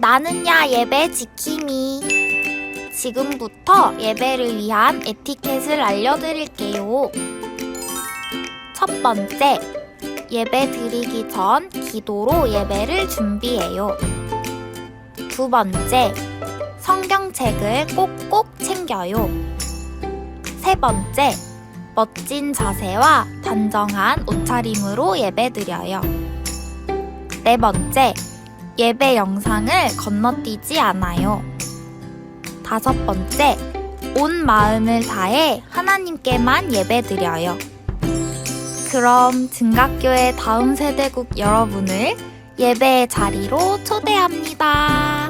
나는야 예배 지킴이. 지금부터 예배를 위한 에티켓을 알려드릴게요. 첫 번째, 예배 드리기 전 기도로 예배를 준비해요. 두 번째, 성경책을 꼭꼭 챙겨요. 세 번째, 멋진 자세와 단정한 옷차림으로 예배드려요. 네 번째, 예배 영상을 건너뛰지 않아요. 다섯 번째, 온 마음을 다해 하나님께만 예배 드려요. 그럼 증각교회 다음 세대국 여러분을 예배의 자리로 초대합니다.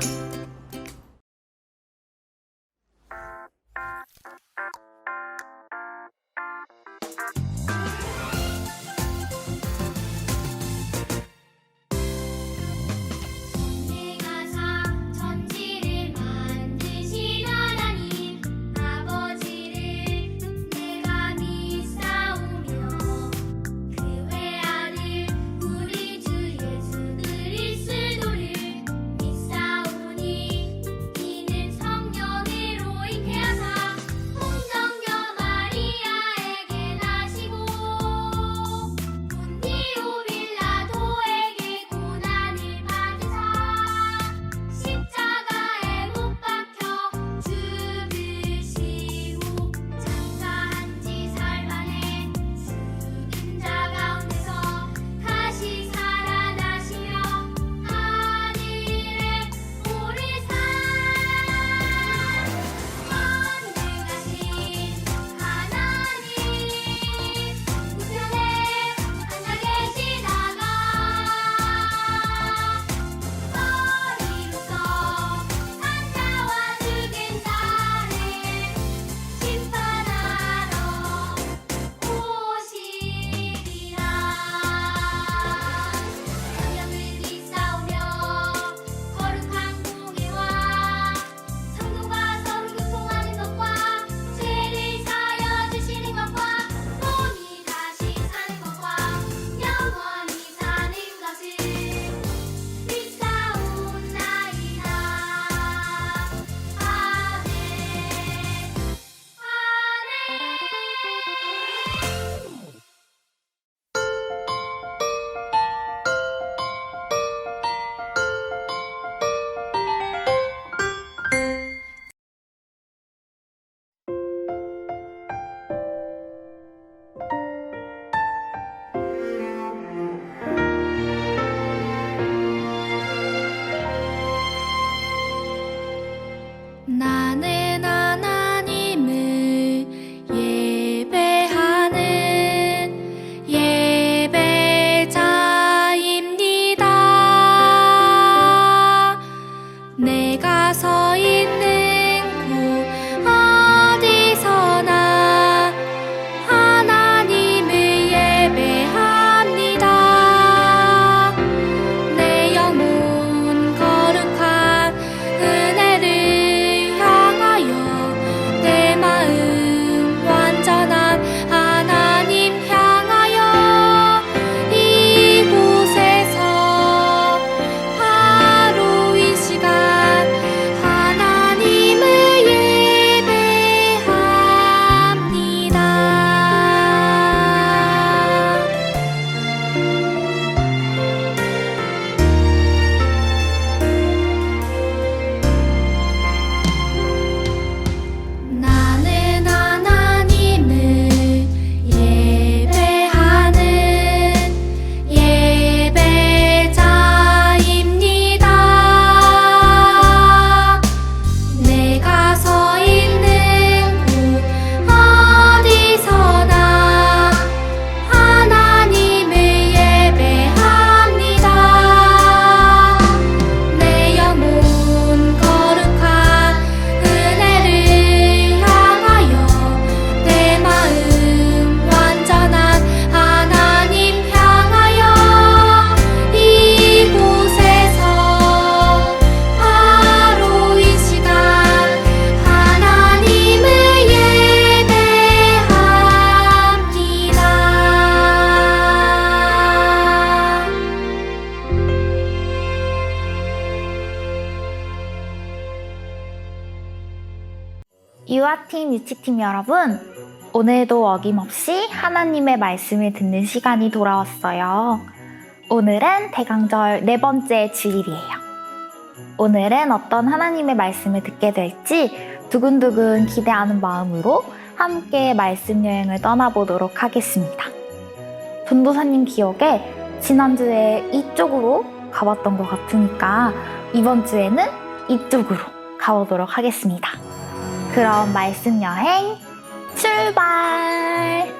유치팀 여러분, 오늘도 어김없이 하나님의 말씀을 듣는 시간이 돌아왔어요. 오늘은 대강절 네 번째 주일이에요. 오늘은 어떤 하나님의 말씀을 듣게 될지 두근두근 기대하는 마음으로 함께 말씀 여행을 떠나보도록 하겠습니다. 전도사님 기억에 지난주에 이쪽으로 가봤던 것 같으니까 이번 주에는 이쪽으로 가보도록 하겠습니다. 그럼 말씀 여행 출발!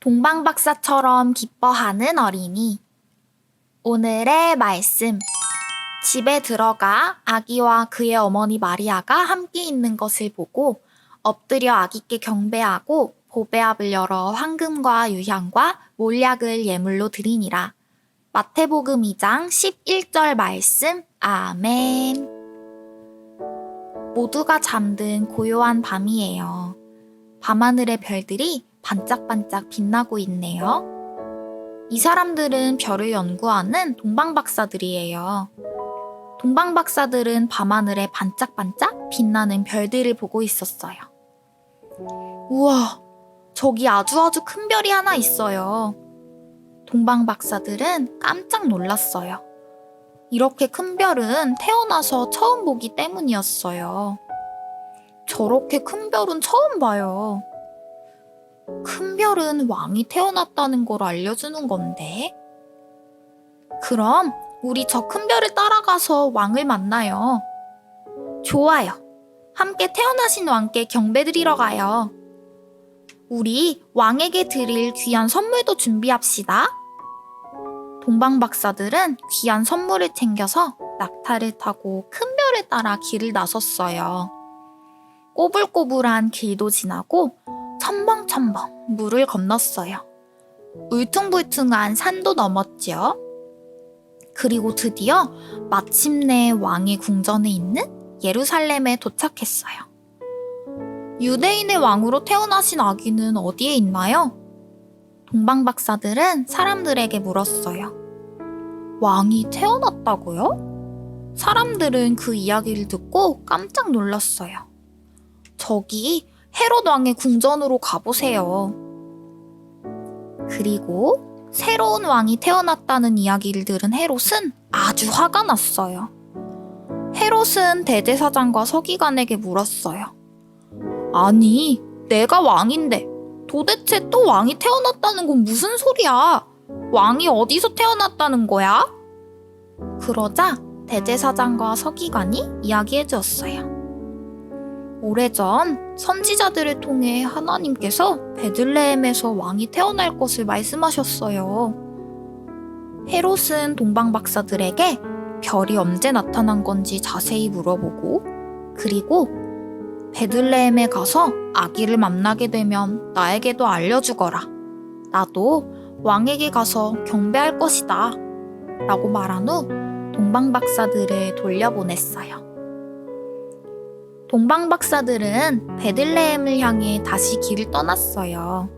동방박사처럼 기뻐하는 어린이. 오늘의 말씀. 집에 들어가 아기와 그의 어머니 마리아가 함께 있는 것을 보고 엎드려 아기께 경배하고 보배압을 열어 황금과 유향과 몰약을 예물로 드리니라. 마태복음 2장 11절 말씀. 아멘. 모두가 잠든 고요한 밤이에요. 밤하늘의 별들이 반짝반짝 빛나고 있네요. 이 사람들은 별을 연구하는 동방박사들이에요. 동방박사들은 밤하늘에 반짝반짝 빛나는 별들을 보고 있었어요. 우와, 저기 아주 아주 큰 별이 하나 있어요. 동방 박사들은 깜짝 놀랐어요. 이렇게 큰 별은 태어나서 처음 보기 때문이었어요. 저렇게 큰 별은 처음 봐요. 큰 별은 왕이 태어났다는 걸 알려주는 건데. 그럼 우리 저 큰 별을 따라가서 왕을 만나요. 좋아요. 함께 태어나신 왕께 경배드리러 가요. 우리 왕에게 드릴 귀한 선물도 준비합시다. 동방박사들은 귀한 선물을 챙겨서 낙타를 타고 큰 별을 따라 길을 나섰어요. 꼬불꼬불한 길도 지나고 첨벙첨벙 물을 건넜어요. 울퉁불퉁한 산도 넘었지요. 그리고 드디어 마침내 왕의 궁전에 있는 예루살렘에 도착했어요. 유대인의 왕으로 태어나신 아기는 어디에 있나요? 동방 박사들은 사람들에게 물었어요. 왕이 태어났다고요? 사람들은 그 이야기를 듣고 깜짝 놀랐어요. 저기 헤롯 왕의 궁전으로 가보세요. 그리고 새로운 왕이 태어났다는 이야기를 들은 헤롯은 아주 화가 났어요. 헤롯은 대제사장과 서기관에게 물었어요. 아니, 내가 왕인데 도대체 또 왕이 태어났다는 건 무슨 소리야? 왕이 어디서 태어났다는 거야? 그러자 대제사장과 서기관이 이야기해 주었어요. 오래전 선지자들을 통해 하나님께서 베들레헴에서 왕이 태어날 것을 말씀하셨어요. 헤롯은 동방 박사들에게 별이 언제 나타난 건지 자세히 물어보고 그리고 베들레헴에 가서 아기를 만나게 되면 나에게도 알려주거라. 나도 왕에게 가서 경배할 것이다. 라고 말한 후 동방박사들을 돌려보냈어요. 동방박사들은 베들레헴을 향해 다시 길을 떠났어요.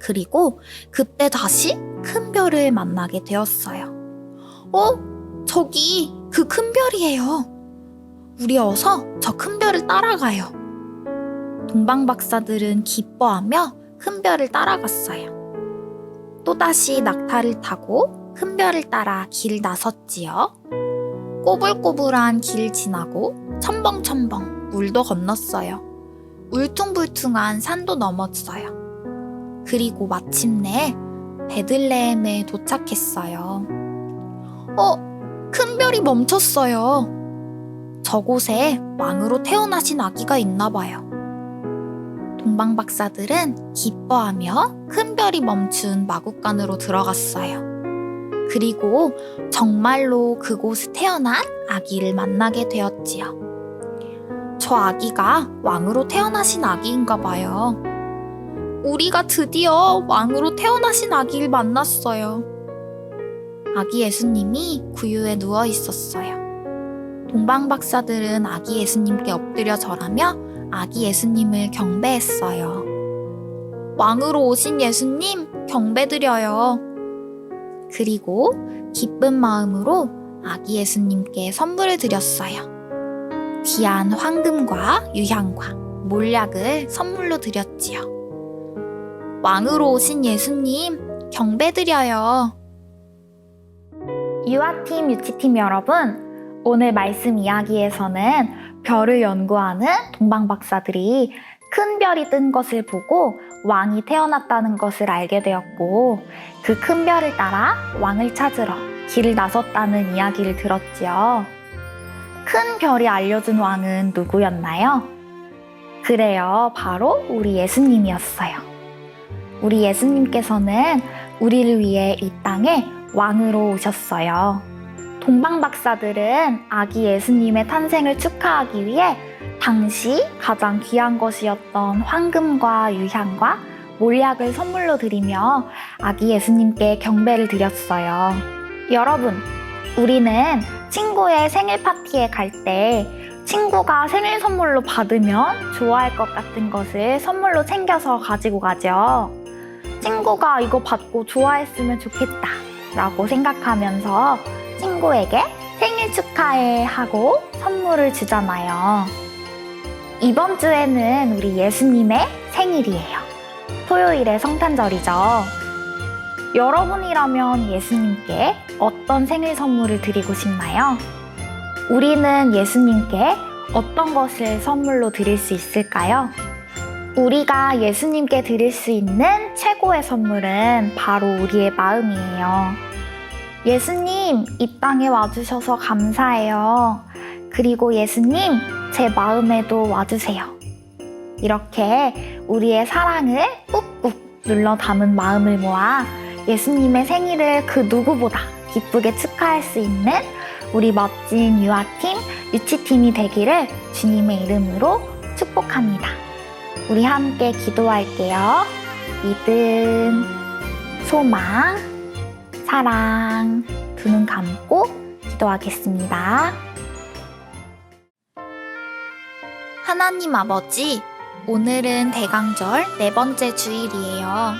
그리고 그때 다시 큰 별을 만나게 되었어요. 어? 저기 그 큰 별이에요. 우리 어서 저 큰 별을 따라가요. 동방 박사들은 기뻐하며 큰 별을 따라갔어요. 또다시 낙타를 타고 큰 별을 따라 길 나섰지요. 꼬불꼬불한 길 지나고 첨벙첨벙 물도 건넜어요. 울퉁불퉁한 산도 넘었어요. 그리고 마침내 베들레헴에 도착했어요. 어, 큰 별이 멈췄어요. 저곳에 왕으로 태어나신 아기가 있나 봐요. 동방 박사들은 기뻐하며 큰 별이 멈춘 마국간으로 들어갔어요. 그리고 정말로 그곳에 태어난 아기를 만나게 되었지요. 저 아기가 왕으로 태어나신 아기인가 봐요. 우리가 드디어 왕으로 태어나신 아기를 만났어요. 아기 예수님이 구유에 누워 있었어요. 동방 박사들은 아기 예수님께 엎드려 절하며 아기 예수님을 경배했어요. 왕으로 오신 예수님 경배드려요. 그리고 기쁜 마음으로 아기 예수님께 선물을 드렸어요. 귀한 황금과 유향과 몰약을 선물로 드렸지요. 왕으로 오신 예수님, 경배드려요. 유아팀, 유치팀 여러분, 오늘 말씀 이야기에서는 별을 연구하는 동방박사들이 큰 별이 뜬 것을 보고 왕이 태어났다는 것을 알게 되었고 그 큰 별을 따라 왕을 찾으러 길을 나섰다는 이야기를 들었지요. 큰 별이 알려준 왕은 누구였나요? 그래요. 바로 우리 예수님이었어요. 우리 예수님께서는 우리를 위해 이 땅에 왕으로 오셨어요. 동방 박사들은 아기 예수님의 탄생을 축하하기 위해 당시 가장 귀한 것이었던 황금과 유향과 몰약을 선물로 드리며 아기 예수님께 경배를 드렸어요. 여러분, 우리는 친구의 생일 파티에 갈 때 친구가 생일 선물로 받으면 좋아할 것 같은 것을 선물로 챙겨서 가지고 가죠. 친구가 이거 받고 좋아했으면 좋겠다 라고 생각하면서 친구에게 생일 축하해 하고 선물을 주잖아요. 이번 주에는 우리 예수님의 생일이에요. 토요일의 성탄절이죠. 여러분이라면 예수님께 어떤 생일 선물을 드리고 싶나요? 우리는 예수님께 어떤 것을 선물로 드릴 수 있을까요? 우리가 예수님께 드릴 수 있는 최고의 선물은 바로 우리의 마음이에요. 예수님, 이 땅에 와주셔서 감사해요. 그리고 예수님, 제 마음에도 와주세요. 이렇게 우리의 사랑을 꾹꾹 눌러 담은 마음을 모아 예수님의 생일을 그 누구보다 기쁘게 축하할 수 있는 우리 멋진 유아팀, 유치팀이 되기를 주님의 이름으로 축복합니다. 우리 함께 기도할게요. 믿음, 소망, 사랑, 두 눈 감고 기도하겠습니다. 하나님 아버지, 오늘은 대강절 네 번째 주일이에요.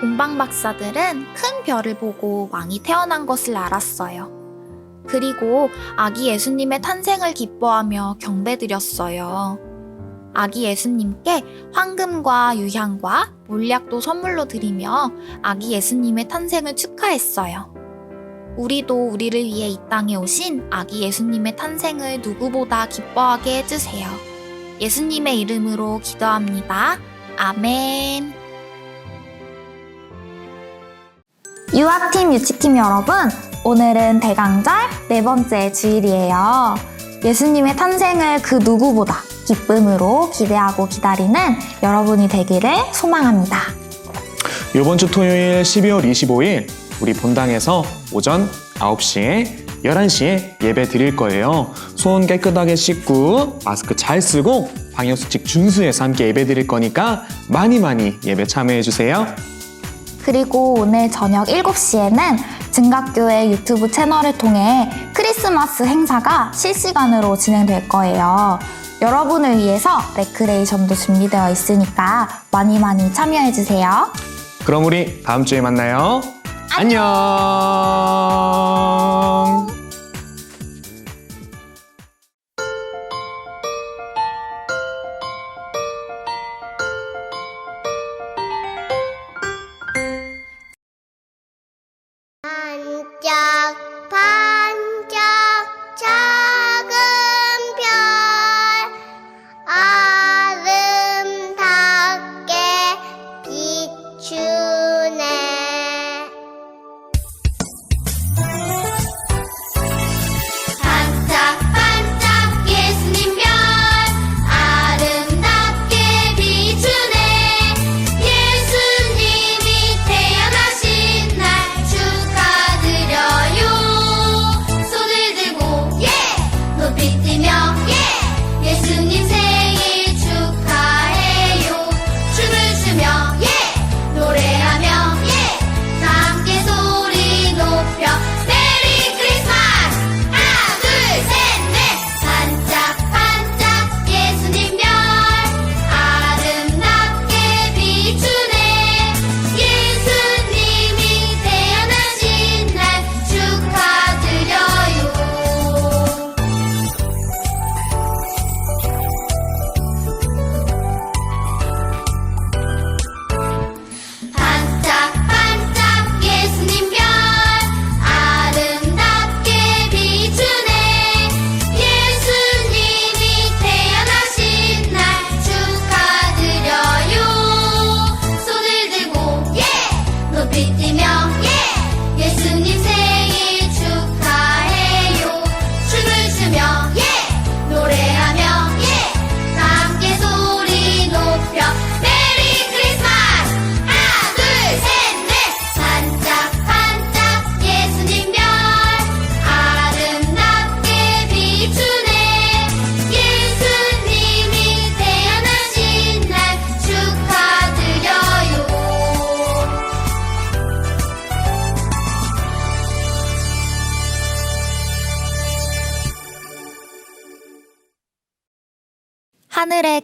동방 박사들은 큰 별을 보고 왕이 태어난 것을 알았어요. 그리고 아기 예수님의 탄생을 기뻐하며 경배드렸어요. 아기 예수님께 황금과 유향과 몰약도 선물로 드리며 아기 예수님의 탄생을 축하했어요. 우리도 우리를 위해 이 땅에 오신 아기 예수님의 탄생을 누구보다 기뻐하게 해주세요. 예수님의 이름으로 기도합니다. 아멘. 유아팀, 유치팀 여러분, 오늘은 대강절 네 번째 주일이에요. 예수님의 탄생을 그 누구보다 기쁨으로 기대하고 기다리는 여러분이 되기를 소망합니다. 이번 주 토요일 12월 25일 우리 본당에서 오전 9시에 11시에 예배 드릴 거예요. 손 깨끗하게 씻고 마스크 잘 쓰고 방역수칙 준수해서 함께 예배 드릴 거니까 많이 많이 예배 참여해 주세요. 그리고 오늘 저녁 7시에는 증각교회 유튜브 채널을 통해 크리스마스 행사가 실시간으로 진행될 거예요. 여러분을 위해서 레크레이션도 준비되어 있으니까 많이 많이 참여해주세요. 그럼 우리 다음 주에 만나요. 안녕.